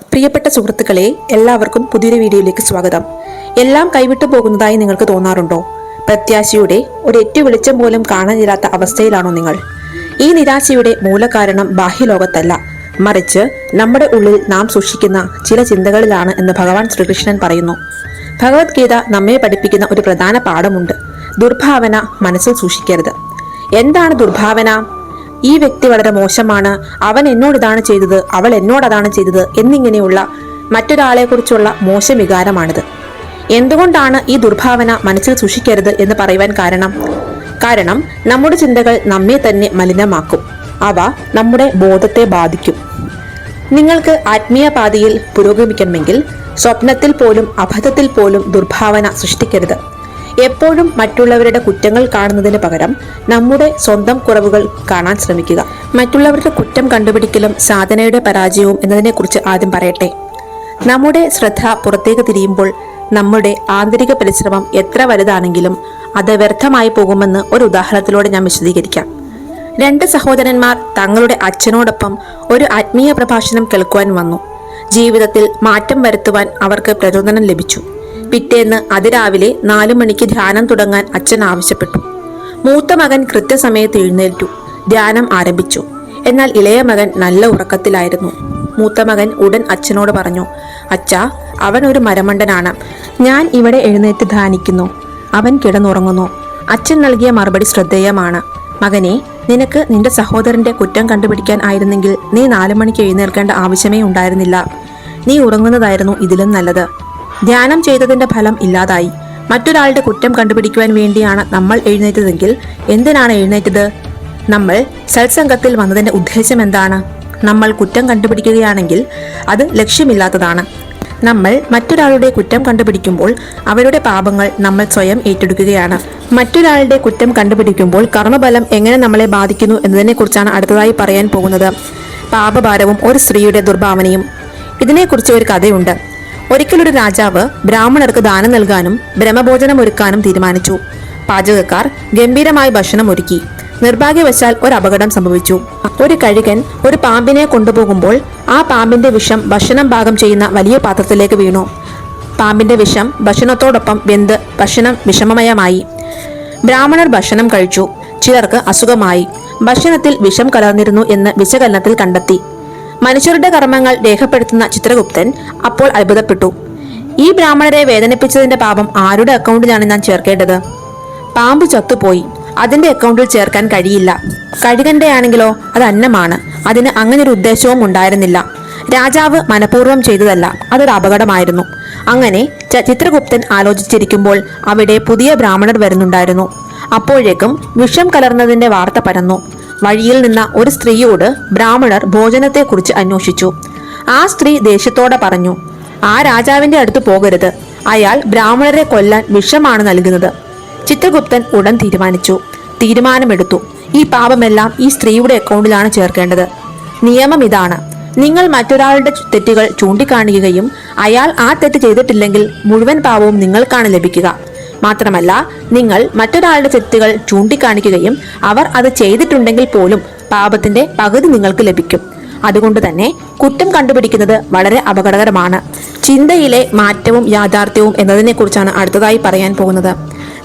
പ്രിയപ്പെട്ട സുഹൃത്തുക്കളെ എല്ലാവർക്കും പുതിയൊരു വീഡിയോയിലേക്ക് സ്വാഗതം. എല്ലാം കൈവിട്ടു പോകുന്നതായി നിങ്ങൾക്ക് തോന്നാറുണ്ടോ? പ്രത്യാശയുടെ ഒരു ഏറ്റു വെളിച്ചം പോലും കാണാനില്ലാത്ത അവസ്ഥയിലാണോ നിങ്ങൾ? ഈ നിരാശയുടെ മൂലകാരണം ബാഹ്യലോകത്തല്ല. മറിച്ച് നമ്മുടെ ഉള്ളിൽ നാം സൂക്ഷിക്കുന്ന ചില ചിന്തകളിലാണ് എന്ന് ഭഗവാൻ ശ്രീകൃഷ്ണൻ പറയുന്നു. ഭഗവത്ഗീത നമ്മെ പഠിപ്പിക്കുന്ന ഒരു പ്രധാന പാഠമുണ്ട്. ദുർഭാവന മനസ്സിൽ സൂക്ഷിക്കരുത്. എന്താണ് ദുർഭാവന? ഈ വ്യക്തി വളരെ മോശമാണ്. അവൻ എന്നോട് ഇതാണ് ചെയ്തത്. അവൾ എന്നോട് അതാണ് ചെയ്തത് എന്നിങ്ങനെയുള്ള മറ്റൊരാളെ കുറിച്ചുള്ള മോശം വികാരമാണിത്. എന്തുകൊണ്ടാണ് ഈ ദുർഭാവന മനസ്സിൽ സൂക്ഷിക്കരുത് എന്ന് പറയുവാൻ കാരണം? കാരണം നമ്മുടെ ചിന്തകൾ നമ്മെ തന്നെ മലിനമാക്കും. അവ നമ്മുടെ ബോധത്തെ ബാധിക്കും. നിങ്ങൾക്ക് ആത്മീയ പാതയിൽ പുരോഗമിക്കണമെങ്കിൽ സ്വപ്നത്തിൽ പോലും അബദ്ധത്തിൽ പോലും ദുർഭാവന സൃഷ്ടിക്കരുത്. എപ്പോഴും മറ്റുള്ളവരുടെ കുറ്റങ്ങൾ കാണുന്നതിന് പകരം നമ്മുടെ സ്വന്തം കുറവുകൾ കാണാൻ ശ്രമിക്കുക. മറ്റുള്ളവരുടെ കുറ്റം കണ്ടുപിടിക്കലും സാധനയുടെ പരാജയവും എന്നതിനെക്കുറിച്ച് ആദ്യം പറയട്ടെ. നമ്മുടെ ശ്രദ്ധ പുറത്തേക്ക് തിരിയുമ്പോൾ നമ്മുടെ ആന്തരിക പരിശ്രമം എത്ര വലുതാണെങ്കിലും അത് വ്യർത്ഥമായി പോകുമെന്ന് ഒരു ഉദാഹരണത്തിലൂടെ ഞാൻ വിശദീകരിക്കാം. രണ്ട് സഹോദരന്മാർ തങ്ങളുടെ അച്ഛനോടൊപ്പം ഒരു ആത്മീയ പ്രഭാഷണം കേൾക്കുവാൻ വന്നു. ജീവിതത്തിൽ മാറ്റം വരുത്തുവാൻ അവർക്ക് പ്രചോദനം ലഭിച്ചു. പിറ്റേന്ന് അതിരാവിലെ നാലു മണിക്ക് ധ്യാനം തുടങ്ങാൻ അച്ഛൻ ആവശ്യപ്പെട്ടു. മൂത്ത മകൻ കൃത്യസമയത്ത് എഴുന്നേറ്റു. ധ്യാനം ആരംഭിച്ചു. എന്നാൽ ഇളയ മകൻ നല്ല ഉറക്കത്തിലായിരുന്നു. മൂത്ത മകൻ ഉടൻ അച്ഛനോട് പറഞ്ഞു അച്ഛാ അവൻ ഒരു മരമണ്ടനാണ്. ഞാൻ ഇവിടെ എഴുന്നേറ്റ് ധ്യാനിക്കുന്നു. അവൻ കിടന്നുറങ്ങുന്നു. അച്ഛൻ നൽകിയ മറുപടി ശ്രദ്ധേയമാണ്. മകനെ നിനക്ക് നിന്റെ സഹോദരന്റെ കുറ്റം കണ്ടുപിടിക്കാൻ ആയിരുന്നെങ്കിൽ നീ നാലു മണിക്ക് എഴുന്നേൽക്കേണ്ട ആവശ്യമേ ഉണ്ടായിരുന്നില്ല. നീ ഉറങ്ങുന്നതായിരുന്നു ഇതിലും നല്ലത്. ധ്യാനം ചെയ്തതിന്റെ ഫലം ഇല്ലാതായി. മറ്റൊരാളുടെ കുറ്റം കണ്ടുപിടിക്കുവാൻ വേണ്ടിയാണ് നമ്മൾ എഴുന്നേറ്റതെങ്കിൽ എന്തിനാണ് എഴുന്നേറ്റത്? നമ്മൾ സത്സംഗത്തിൽ വന്നതിന്റെ ഉദ്ദേശം എന്താണ്? നമ്മൾ കുറ്റം കണ്ടുപിടിക്കുകയാണെങ്കിൽ അത് ലക്ഷ്യമില്ലാത്തതാണ്. നമ്മൾ മറ്റൊരാളുടെ കുറ്റം കണ്ടുപിടിക്കുമ്പോൾ അവരുടെ പാപങ്ങൾ നമ്മൾ സ്വയം ഏറ്റെടുക്കുകയാണ്. മറ്റൊരാളുടെ കുറ്റം കണ്ടുപിടിക്കുമ്പോൾ കർമ്മബലം എങ്ങനെ നമ്മളെ ബാധിക്കുന്നു എന്നതിനെക്കുറിച്ചാണ് അടുത്തതായി പറയാൻ പോകുന്നത്. പാപഭാരവും ഒരു സ്ത്രീയുടെ ദുർഭാവനയും. ഇതിനെക്കുറിച്ച് ഒരു കഥയുണ്ട്. ഒരിക്കലൊരു രാജാവ് ബ്രാഹ്മണർക്ക് ദാനം നൽകാനും ബ്രഹ്മഭോജനം ഒരുക്കാനും തീരുമാനിച്ചു. പാചകക്കാർ ഗംഭീരമായി ഭക്ഷണം ഒരുക്കി. നിർഭാഗ്യവശാൽ ഒരു അപകടം സംഭവിച്ചു. ഒരു കഴുകൻ ഒരു പാമ്പിനെ കൊണ്ടുപോകുമ്പോൾ ആ പാമ്പിന്റെ വിഷം ഭക്ഷണം പാകം ചെയ്യുന്ന വലിയ പാത്രത്തിലേക്ക് വീണു. പാമ്പിന്റെ വിഷം ഭക്ഷണത്തോടൊപ്പം വെന്ത് ഭക്ഷണം വിഷമമയമായി. ബ്രാഹ്മണർ ഭക്ഷണം കഴിച്ചു. ചിലർക്ക് അസുഖമായി. ഭക്ഷണത്തിൽ വിഷം കലർന്നിരുന്നു എന്ന് വിശകലനത്തിൽ കണ്ടെത്തി. മനുഷ്യരുടെ കർമ്മങ്ങൾ രേഖപ്പെടുത്തുന്ന ചിത്രഗുപ്തൻ അപ്പോൾ അത്ഭുതപ്പെട്ടു. ഈ ബ്രാഹ്മണരെ വേദനിപ്പിച്ചതിന്റെ പാപം ആരുടെ അക്കൗണ്ടിലാണ് ഞാൻ ചേർക്കേണ്ടത്? പാമ്പ് ചത്തുപോയി. അതിന്റെ അക്കൗണ്ടിൽ ചേർക്കാൻ കഴിയില്ല. കഴുകന്റെ ആണെങ്കിലോ അത് അന്നമാണ്. അതിന് അങ്ങനെ ഒരു ഉദ്ദേശവും ഉണ്ടായിരുന്നില്ല. രാജാവ് മനഃപൂർവം ചെയ്തതല്ല. അതൊരു അപകടമായിരുന്നു. അങ്ങനെ ചിത്രഗുപ്തൻ ആലോചിച്ചിരിക്കുമ്പോൾ അവിടെ പുതിയ ബ്രാഹ്മണർ വരുന്നുണ്ടായിരുന്നു. അപ്പോഴേക്കും വിഷം കലർന്നതിന്റെ വാർത്ത പരന്നു. വഴിയിൽ നിന്ന ഒരു സ്ത്രീയോട് ബ്രാഹ്മണർ ഭോജനത്തെക്കുറിച്ച് അന്വേഷിച്ചു. ആ സ്ത്രീ ദേഷ്യത്തോടെ പറഞ്ഞു ആ രാജാവിന്റെ അടുത്ത് പോകരുത്. അയാൾ ബ്രാഹ്മണരെ കൊല്ലാൻ വിഷമാണ് നൽകുന്നത്. ചിത്രഗുപ്തൻ ഉടൻ തീരുമാനിച്ചു. തീരുമാനമെടുത്തു. ഈ പാപമെല്ലാം ഈ സ്ത്രീയുടെ അക്കൗണ്ടിലാണ് ചേർക്കേണ്ടത്. നിയമം ഇതാണ്. നിങ്ങൾ മറ്റൊരാളുടെ തെറ്റുകൾ ചൂണ്ടിക്കാണിക്കുകയും അയാൾ ആ തെറ്റ് ചെയ്തിട്ടില്ലെങ്കിൽ മുഴുവൻ പാപവും നിങ്ങൾക്കാണ് ലഭിക്കുക. മാത്രമല്ല നിങ്ങൾ മറ്റൊരാളുടെ തെറ്റുകൾ ചൂണ്ടിക്കാണിക്കുകയും അവർ അത് ചെയ്തിട്ടുണ്ടെങ്കിൽ പോലും പാപത്തിന്റെ പകുതി നിങ്ങൾക്ക് ലഭിക്കും. അതുകൊണ്ട് തന്നെ കുറ്റം കണ്ടുപിടിക്കുന്നത് വളരെ അപകടകരമാണ്. ചിന്തയിലെ മാറ്റവും യാഥാർത്ഥ്യവും എന്നതിനെക്കുറിച്ചാണ് അടുത്തതായി പറയാൻ പോകുന്നത്.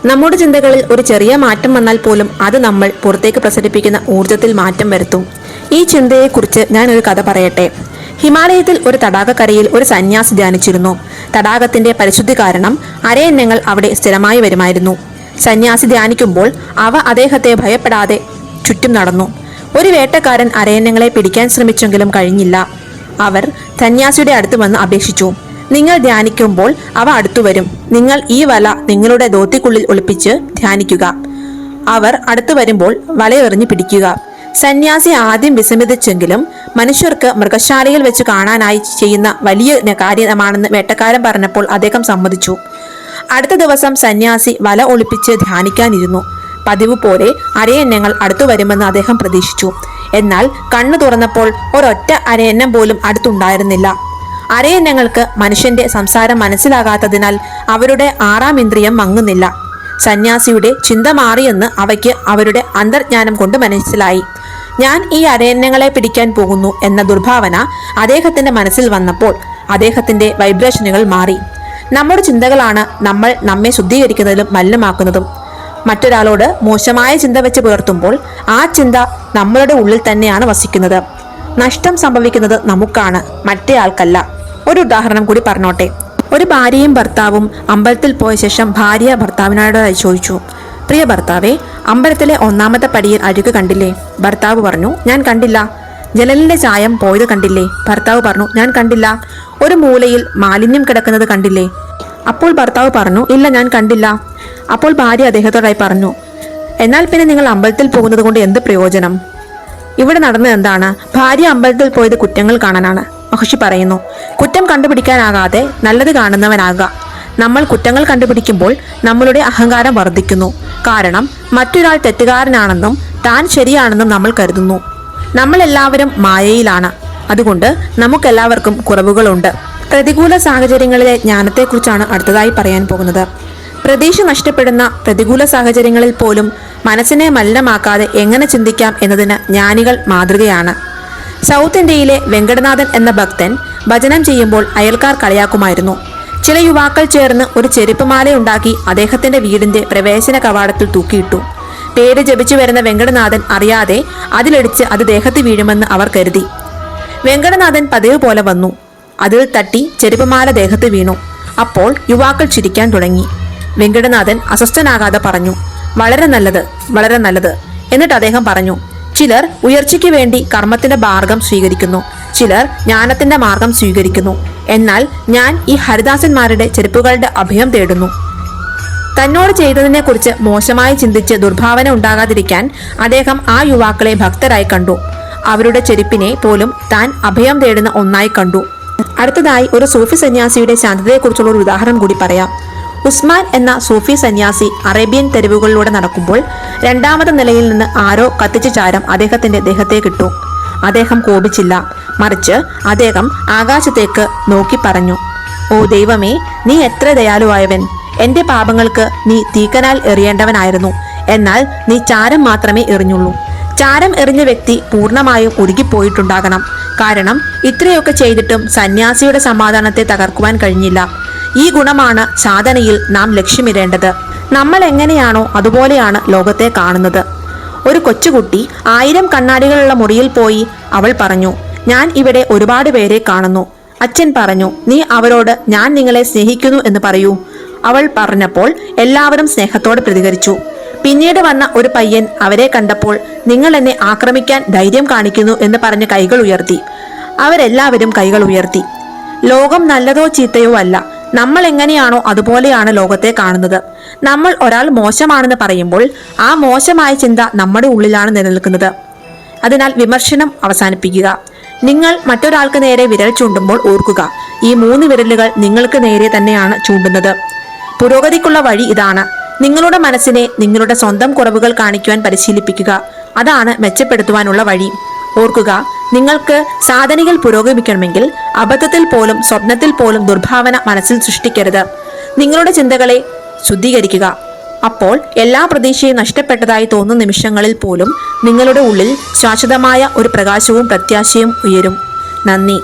നമ്മുടെ ചിന്തകളിൽ ഒരു ചെറിയ മാറ്റം വന്നാൽ പോലും അത് നമ്മൾ പുറത്തേക്ക് പ്രസരിപ്പിക്കുന്ന ഊർജത്തിൽ മാറ്റം വരുത്തും. ഈ ചിന്തയെക്കുറിച്ച് ഞാൻ ഒരു കഥ പറയട്ടെ. ഹിമാലയത്തിൽ ഒരു തടാകക്കരയിൽ ഒരു സന്യാസി ധ്യാനിച്ചിരുന്നു. തടാകത്തിന്റെ പരിശുദ്ധി കാരണം അരയന്നങ്ങൾ അവിടെ സ്ഥിരമായി വരുമായിരുന്നു. സന്യാസി ധ്യാനിക്കുമ്പോൾ അവ അദ്ദേഹത്തെ ഭയപ്പെടാതെ ചുറ്റും നടന്നു. ഒരു വേട്ടക്കാരൻ അരയന്നങ്ങളെ പിടിക്കാൻ ശ്രമിച്ചെങ്കിലും കഴിഞ്ഞില്ല. അവർ സന്യാസിയുടെ അടുത്ത് വന്ന് അപേക്ഷിച്ചു. നിങ്ങൾ ധ്യാനിക്കുമ്പോൾ അവ അടുത്തു വരും. നിങ്ങൾ ഈ വല നിങ്ങളുടെ ദോത്തിക്കുള്ളിൽ ഒളിപ്പിച്ച് ധ്യാനിക്കുക. അവർ അടുത്തു വരുമ്പോൾ വലയെറിഞ്ഞ് പിടിക്കുക. സന്യാസി ആദ്യം വിസമ്മതിച്ചെങ്കിലും മനുഷ്യർക്ക് മൃഗശാലയിൽ വെച്ച് കാണാനായി ചെയ്യുന്ന വലിയ കാര്യമാണെന്ന് വേട്ടക്കാരൻ പറഞ്ഞപ്പോൾ അദ്ദേഹം സമ്മതിച്ചു. അടുത്ത ദിവസം സന്യാസി വല ഒളിപ്പിച്ച് ധ്യാനിക്കാനിരുന്നു. പതിവ് പോലെ അരയന്നങ്ങൾ അടുത്തു വരുമെന്ന് അദ്ദേഹം പ്രതീക്ഷിച്ചു. എന്നാൽ കണ്ണു തുറന്നപ്പോൾ ഒരൊറ്റ അരയന്നം പോലും അടുത്തുണ്ടായിരുന്നില്ല. അരയന്നങ്ങൾക്ക് മനുഷ്യന്റെ സംസാരം മനസ്സിലാകാത്തതിനാൽ അവരുടെ ആറാം ഇന്ദ്രിയം മങ്ങുന്നില്ല. സന്യാസിയുടെ ചിന്ത മാറിയെന്ന് അവയ്ക്ക് അവരുടെ അന്തർജ്ഞാനം കൊണ്ട് മനസ്സിലായി. ഞാൻ ഈ അരയന്യങ്ങളെ പിടിക്കാൻ പോകുന്നു എന്ന ദുർഭാവന അദ്ദേഹത്തിന്റെ മനസ്സിൽ വന്നപ്പോൾ അദ്ദേഹത്തിന്റെ വൈബ്രേഷനുകൾ മാറി. നമ്മുടെ ചിന്തകളാണ് നമ്മൾ നമ്മെ ശുദ്ധീകരിക്കുന്നതിലും മലിനമാക്കുന്നതും. മറ്റൊരാളോട് മോശമായ ചിന്ത വെച്ച് പുലർത്തുമ്പോൾ ആ ചിന്ത നമ്മളുടെ ഉള്ളിൽ തന്നെയാണ് വസിക്കുന്നത്. നഷ്ടം സംഭവിക്കുന്നത് നമുക്കാണ് മറ്റേ ആൾക്കല്ല. ഒരു ഉദാഹരണം കൂടി പറഞ്ഞോട്ടെ. ഒരു ഭാര്യയും ഭർത്താവും അമ്പലത്തിൽ പോയ ശേഷം ഭാര്യ ഭർത്താവിനോട് ചോദിച്ചു പ്രിയ ഭർത്താവേ അമ്പലത്തിലെ ഒന്നാമത്തെ പടിയിൽ അഴുക്ക് കണ്ടില്ലേ? ഭർത്താവ് പറഞ്ഞു ഞാൻ കണ്ടില്ല. ജലലിന്റെ ചായം പോയത് കണ്ടില്ലേ? ഭർത്താവ് പറഞ്ഞു ഞാൻ കണ്ടില്ല. ഒരു മൂലയിൽ മാലിന്യം കിടക്കുന്നത് കണ്ടില്ലേ? അപ്പോൾ ഭർത്താവ് പറഞ്ഞു ഇല്ല ഞാൻ കണ്ടില്ല. അപ്പോൾ ഭാര്യ അദ്ദേഹത്തോടായി പറഞ്ഞു എന്നാൽ പിന്നെ നിങ്ങൾ അമ്പലത്തിൽ പോകുന്നത് കൊണ്ട് എന്ത് പ്രയോജനം? ഇവിടെ നടന്നത് എന്താണ്? ഭാര്യ അമ്പലത്തിൽ പോയത് കുറ്റങ്ങൾ കാണാനാണ്. മഹർഷി പറയുന്നു കുറ്റം കണ്ടുപിടിക്കാനാകാതെ നല്ലത് കാണുന്നവനാകുക. നമ്മൾ കുറ്റങ്ങൾ കണ്ടുപിടിക്കുമ്പോൾ നമ്മളുടെ അഹങ്കാരം വർദ്ധിക്കുന്നു. കാരണം മറ്റൊരാൾ തെറ്റുകാരനാണെന്നും താൻ ശരിയാണെന്നും നമ്മൾ കരുതുന്നു. നമ്മൾ എല്ലാവരും മായയിലാണ്. അതുകൊണ്ട് നമുക്കെല്ലാവർക്കും കുറവുകളുണ്ട്. പ്രതികൂല സാഹചര്യങ്ങളിലെ ജ്ഞാനത്തെക്കുറിച്ചാണ് അടുത്തതായി പറയാൻ പോകുന്നത്. പ്രതീക്ഷ നഷ്ടപ്പെടുന്ന പ്രതികൂല സാഹചര്യങ്ങളിൽ പോലും മനസ്സിനെ മലിനമാക്കാതെ എങ്ങനെ ചിന്തിക്കാം എന്നതിന് ജ്ഞാനികൾ മാതൃകയാണ്. സൗത്ത് ഇന്ത്യയിലെ വെങ്കടനാഥൻ എന്ന ഭക്തൻ ഭജനം ചെയ്യുമ്പോൾ അയൽക്കാർ കളിയാക്കുമായിരുന്നു. ചില യുവാക്കൾ ചേർന്ന് ഒരു ചെരുപ്പുമാല ഉണ്ടാക്കി അദ്ദേഹത്തിന്റെ വീടിന്റെ പ്രവേശന കവാടത്തിൽ തൂക്കിയിട്ടു. പേര് ജപിച്ചു വരുന്ന വെങ്കടനാഥൻ അറിയാതെ അതിലടിച്ച് അത് ദേഹത്ത് വീഴുമെന്ന് അവർ കരുതി. വെങ്കടനാഥൻ പതിവ് പോലെ വന്നു. അതിൽ തട്ടി ചെരുപ്പമാല ദേഹത്ത് വീണു. അപ്പോൾ യുവാക്കൾ ചിരിക്കാൻ തുടങ്ങി. വെങ്കടനാഥൻ അസ്വസ്ഥനാകാതെ പറഞ്ഞു വളരെ നല്ലത് വളരെ നല്ലത് എന്നിട്ട് അദ്ദേഹം പറഞ്ഞു ചിലർ ഉയർച്ചയ്ക്ക് വേണ്ടി കർമ്മത്തിന്റെ മാർഗം സ്വീകരിക്കുന്നു. ചിലർ ജ്ഞാനത്തിന്റെ മാർഗം സ്വീകരിക്കുന്നു. എന്നാൽ ഞാൻ ഈ ഹരിദാസന്മാരുടെ ചെരുപ്പുകളുടെ അഭയം തേടുന്നു. തന്നോട് ചെയ്തതിനെക്കുറിച്ച് മോശമായി ചിന്തിച്ച് ദുർഭാവന ഉണ്ടാകാതിരിക്കാൻ അദ്ദേഹം ആ യുവാക്കളെ ഭക്തരായി കണ്ടു. അവരുടെ ചെരുപ്പിനെ പോലും താൻ അഭയം തേടുന്ന ഒന്നായി കണ്ടു. അടുത്തതായി ഒരു സൂഫി സന്യാസിയുടെ ശാന്തതയെക്കുറിച്ചുള്ള ഒരു ഉദാഹരണം കൂടി പറയാം. ഉസ്മാൻ എന്ന സൂഫി സന്യാസി അറേബ്യൻ തെരുവുകളിലൂടെ നടക്കുമ്പോൾ രണ്ടാമത്തെ നിലയിൽ നിന്ന് ആരോ കത്തിച്ച ചാരം അദ്ദേഹത്തിന്റെ ദേഹത്തേക്കിട്ടു അദ്ദേഹം കോപിച്ചില്ല. മറിച്ച് അദ്ദേഹം ആകാശത്തേക്ക് നോക്കി പറഞ്ഞു ഓ ദൈവമേ നീ എത്ര ദയാലുവായവൻ. എന്റെ പാപങ്ങൾക്ക് നീ തീക്കനാൽ എറിയേണ്ടവനായിരുന്നു. എന്നാൽ നീ ചാരം മാത്രമേ എറിഞ്ഞുള്ളൂ. ചാരം എറിഞ്ഞ വ്യക്തി പൂർണമായും ഉരുകിപ്പോയിട്ടുണ്ടാകണം. കാരണം ഇത്രയൊക്കെ ചെയ്തിട്ടും സന്യാസിയുടെ സമാധാനത്തെ തകർക്കുവാൻ കഴിഞ്ഞില്ല. ഈ ഗുണമാണ് സാധനയിൽ നാം ലക്ഷ്യമിടേണ്ടത്. നമ്മൾ എങ്ങനെയാണോ അതുപോലെയാണ് ലോകത്തെ കാണുന്നത്. ഒരു കൊച്ചുകുട്ടി ആയിരം കണ്ണാടികളുള്ള മുറിയിൽ പോയി അവൾ പറഞ്ഞു ഞാൻ ഇവിടെ ഒരുപാട് പേരെ കാണുന്നു. അച്ഛൻ പറഞ്ഞു നീ അവരോട് ഞാൻ നിങ്ങളെ സ്നേഹിക്കുന്നു എന്ന് പറയൂ. അവൾ പറഞ്ഞപ്പോൾ എല്ലാവരും സ്നേഹത്തോടെ പ്രതികരിച്ചു. പിന്നീട് വന്ന ഒരു പയ്യൻ അവരെ കണ്ടപ്പോൾ നിങ്ങൾ എന്നെ ആക്രമിക്കാൻ ധൈര്യം കാണിക്കുന്നു എന്ന് പറഞ്ഞ് കൈകൾ ഉയർത്തി. അവരെല്ലാവരും കൈകൾ ഉയർത്തി. ലോകം നല്ലതോ ചീത്തയോ അല്ല നമ്മൾ എങ്ങനെയാണോ അതുപോലെയാണ് ലോകത്തെ കാണുന്നത്. നമ്മൾ ഒരാൾ മോശമാണെന്ന് പറയുമ്പോൾ ആ മോശമായ ചിന്ത നമ്മുടെ ഉള്ളിലാണ് നിലനിൽക്കുന്നത്. അതിനാൽ വിമർശനം അവസാനിപ്പിക്കുക. നിങ്ങൾ മറ്റൊരാൾക്ക് നേരെ വിരൽ ചൂണ്ടുമ്പോൾ ഓർക്കുക. ഈ മൂന്ന് വിരലുകൾ നിങ്ങൾക്ക് നേരെ തന്നെയാണ് ചൂണ്ടുന്നത്. പുരോഗതിക്കുള്ള വഴി ഇതാണ്. നിങ്ങളുടെ മനസ്സിനെ നിങ്ങളുടെ സ്വന്തം കുറവുകൾ കാണിക്കുവാൻ പരിശീലിപ്പിക്കുക. അതാണ് മെച്ചപ്പെടുത്തുവാനുള്ള വഴി. ഓർക്കുക നിങ്ങൾക്ക് സാധനകൾ പുരോഗമിക്കണമെങ്കിൽ അബദ്ധത്തിൽ പോലും സ്വപ്നത്തിൽ പോലും ദുർഭാവന മനസ്സിൽ സൃഷ്ടിക്കരുത്. നിങ്ങളുടെ ചിന്തകളെ ശുദ്ധീകരിക്കുക. അപ്പോൾ എല്ലാ പ്രതീക്ഷയും നഷ്ടപ്പെട്ടതായി തോന്നുന്ന നിമിഷങ്ങളിൽ പോലും നിങ്ങളുടെ ഉള്ളിൽ ശാശ്വതമായ ഒരു പ്രകാശവും പ്രത്യാശയും ഉയരും. നന്ദി.